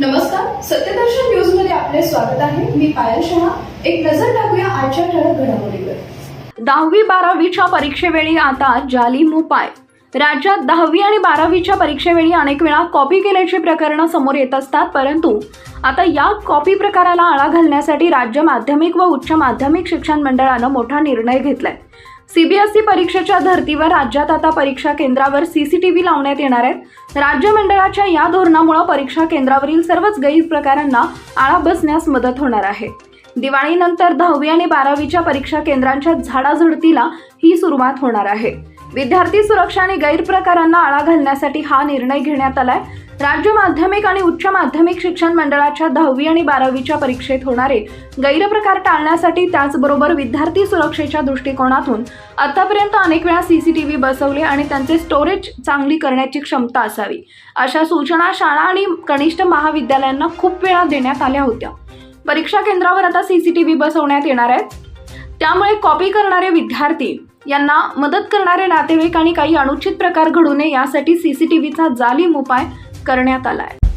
नमस्कार सत्यदर्शन न्यूजमध्ये आपले स्वागत आहे. मी पायल शहा. एक नजर टाकूया आजच्या ठळक घडामोडीवर. दहावी बारावीच्या परीक्षेवेळी आता जालिम उपाय राज्यात दहावी आणि बारावीच्या परीक्षेवेळी अनेक वेळा कॉपी केल्याची प्रकरणं समोर येत असतात परंतु आता या कॉपी प्रकाराला आळा घालण्यासाठी राज्य माध्यमिक व उच्च माध्यमिक शिक्षण मंडळानं मोठा निर्णय घेतलाय. सीबीएसई परीक्षेच्या धर्तीवर राज्यात आता परीक्षा केंद्रावर सीसीटीव्ही लावण्यात येणार आहेत. राज्य मंडळाच्या या धोरणामुळे परीक्षा केंद्रावरील सर्वच गैरप्रकारांना आळा बसण्यास मदत होणार आहे. दिवाळीनंतर दहावी आणि बारावीच्या परीक्षा केंद्रांच्या झाडाझडतीला ही सुरुवात होणार आहे. विद्यार्थी सुरक्षा आणि गैरप्रकारांना आळा घालण्यासाठी हा निर्णय घेण्यात आलाय. राज्य माध्यमिक आणि उच्च माध्यमिक शिक्षण मंडळाच्या दहावी आणि बारावीच्या परीक्षेत होणारे गैरप्रकार टाळण्यासाठी त्याचबरोबर विद्यार्थी सुरक्षेच्या दृष्टिकोनातून आतापर्यंत अनेक वेळा सीसीटीव्ही बसवले आणि त्यांचे स्टोरेज चांगली करण्याची क्षमता असावी. अशा सूचना शाळा आणि कनिष्ठ महाविद्यालयांना खूप वेळा देण्यात आल्या होत्या. परीक्षा केंद्रावर आता सीसीटीव्ही बसवण्यात येणार आहेत. त्यामुळे कॉपी करणारे विद्यार्थी यांना मदत करणारे नातेवाईक आणि काही अनुचित प्रकार घडू नये यासाठी सीसीटीव्हीचा जालीम उपाय करण्यात आला आहे